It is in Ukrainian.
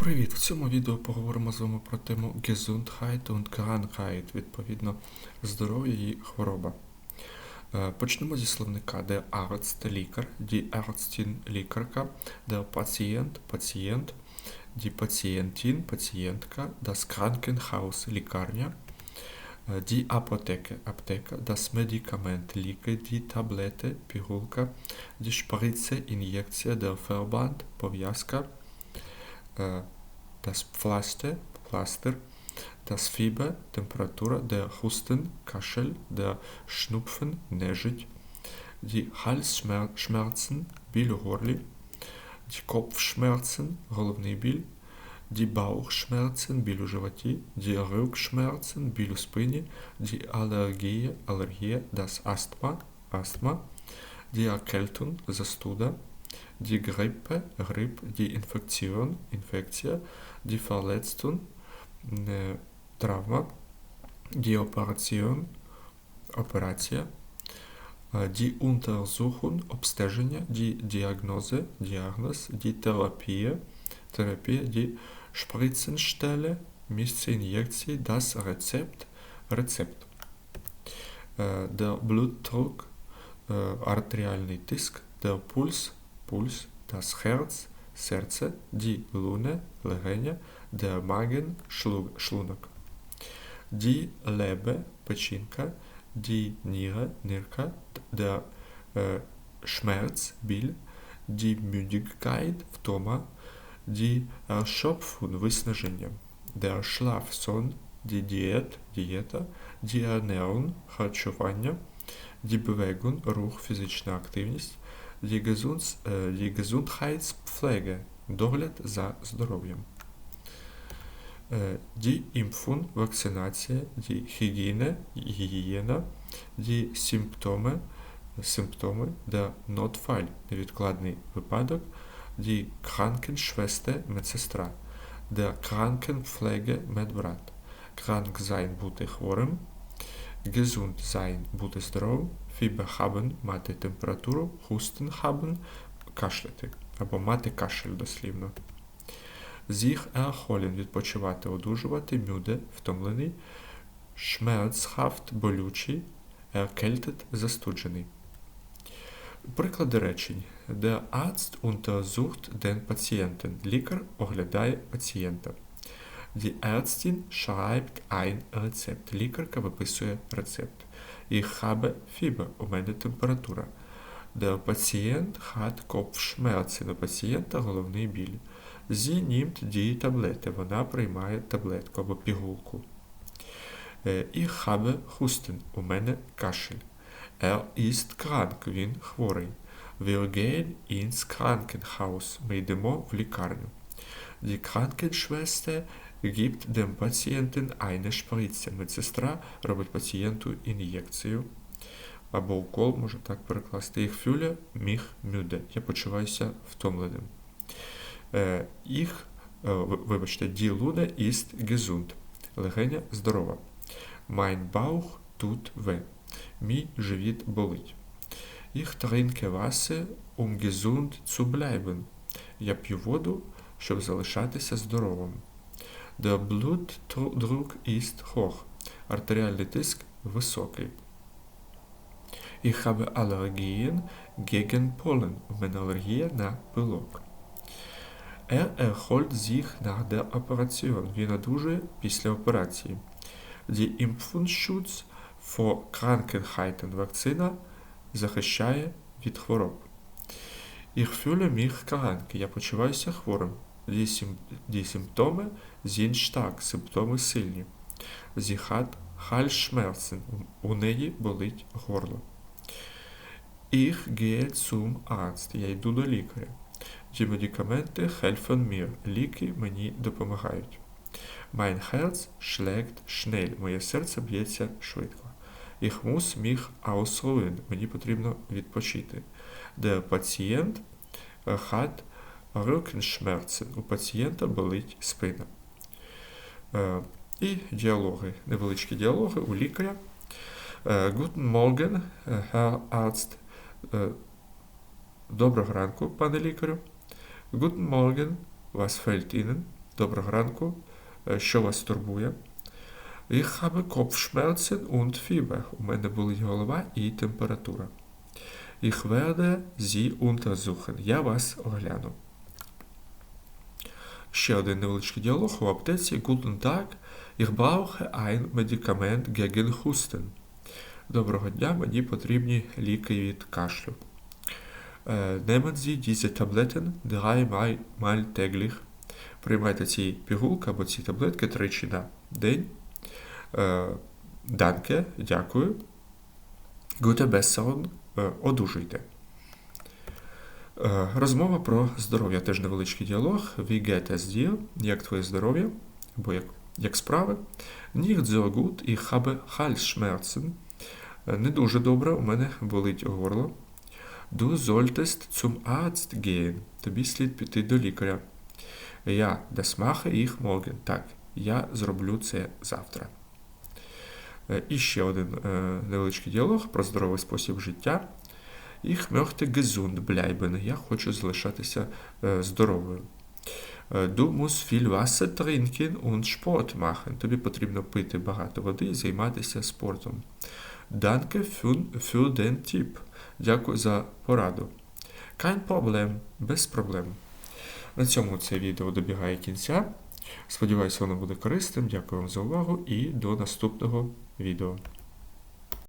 Привіт! В цьому відео поговоримо з вами про тему Gesundheit und Krankheit, відповідно, здоров'я і хвороба. Е, Почнемо зі словника Der Arzt – лікар, die Ärztin – лікарка, der Patient – пацієнт, die Patientin – пацієнтка, das Krankenhaus – лікарня, е, die Apotheke – аптека, das Medikament – ліки, die Tablette – пігулка, die Spritze – ін'єкція, der Verband – пов'язка, äh, das Pflaster, Pflaster, das Fieber, Temperatur, der Husten, Kaschel, der Schnupfen, нежить, die Halsschmerzen, біль у горлі, die Kopfschmerzen, головний біль, die Bauchschmerzen, біль у животі, die Rückschmerzen, біль у спині, die Allergie, алергія, das Asthma, астма, die Erkältung, застуда, die Grippe, грип, die Infektion, інфекція, die Verletzung, е, травма, die Operation, операція, е, die Untersuchung, обстеження, die Diagnose, діагноз, die Therapie, терапія, die Spritzenstelle, місце ін'єкції, das Rezept, рецепт. Е, Der Blutdruck, е, артеріальний тиск, der Puls, пульс, das Herz, серце, die Lunge, легеня, der Magen, шлу- шлунок. Die Leber, печінка, die Niere, нирка, der е, Schmerz, біль, die Müdigkeit, втома, die Erschöpfung, виснаження, der Schlaf, сон, die Diät, дієта, die Ernährung, харчування, die Bewegung, рух, фізична активність, die, Gesunds, е, die Gesundheitspflege, догляд за здоров'ям. Е, Die Impfung, вакцинація, die Hygiene, гігієна, die Symptome, симптоми, der Notfall, невідкладний випадок, die Krankenschwester, медсестра, der Krankenpflege, медбрат, krank sein, бути хворим, gesund sein, бути здоровим, Haben, мати температуру, haben, кашляти, або мати кашель дослівно. Sich erholen – відпочивати, одужувати, müde – втомлений, schmerzhaft – болючий, erkältet – застуджений. Приклади речень. Der Arzt untersucht den Patienten. Лікар оглядає пацієнта. Die Ärztin schreibt ein Rezept. Лікарка виписує рецепт. Ich habe Fieber. У мене температура. Der Patient hat Kopfschmerzen. У пацієнта головний біль. Nimmt die Tablette. Вона приймає таблетку пігулку. Е, Ich habe Husten. У мене кашель. Er. Він хворий. Gehen ins Krankenhaus. Ми йдемо в лікарню. Gibt dem Patienten eine Spritze. Медсестра робить пацієнту ін'єкцію. Або укол, може так перекласти. Ich fühle mich müde. Я почуваюся втомленим. Е, Ich, е, ви- вибачте, die Lunge ist gesund. Легеня здорова. Mein Bauch tut weh. Мій живіт болить. Ich trinke Wasser, um gesund zu bleiben. Я п'ю воду, щоб залишатися здоровим. Der Blutdruck ist hoch. Артеріальний тиск високий. Ich habe Allergien gegen Pollen. У мене алергія на пилок. Er erholt sich nach der Operation. Він одужує після операції. Die Impfungsschutz vor Krankheiten. Вакцина захищає від хвороб. Ich fühle mich krank. Я почуваюся хворим. Die Symptome stark. Симптоми сильні. Hat Halsschmerzen. У неї болить горло. Ich gehe zum. Я йду до лікаря. Die Medikamente helfen mir. Ліки мені допомагають. Mein Herz schlägt schnell. Моє серце б'ється швидко. Ich muss mich ausruhen. Мені потрібно відпочити. Der Patient hat Rückenschmerzen. У пацієнта болить спина. Е, І діалоги. Невеличкі діалоги у лікаря. Е, Guten Morgen, е, Herr Arzt. Доброго ранку, пане лікарю. Guten Morgen, was fällt Ihnen? Доброго ранку. Що вас турбує? Ich habe Kopfschmerzen und Fieber. У мене болить голова і температура. Ich werde Sie untersuchen. Я вас огляну. Ще один невеличкий діалог у аптеці. Guten Tag. Ich brauche ein Medikament gegen Husten. Доброго дня, мені потрібні ліки від кашлю. Е, Nehmen Sie diese Tabletten dreimal täglich. Приймайте ці пігулки або ці таблетки тричі на день. Е, Danke, дякую. Gute Besserung, е, одужуйте. Е, Розмова про здоров'я, теж невеличкий діалог. Wie geht es dir? Як твоє здоров'я? Або як, як справи? Nicht so gut, ich habe. Е, Не дуже добре, у мене болить горло. Du solltest zum Arzt gehen. Тобі слід піти до лікаря. Я das mache ich morgen. Так, я зроблю це завтра. Е, І ще один невеличкий діалог про здоровий спосіб життя. Ich möchte gesund bleiben. Я хочу залишатися здоровою. Е, Du musst viel Wasser trinken und Sport machen. Тобі потрібно пити багато води і займатися спортом. Danke für den Tipp. Дякую за пораду. Kein Problem. Без проблем. На цьому це відео добігає кінця. Сподіваюся, воно буде корисним. Дякую вам за увагу і до наступного відео.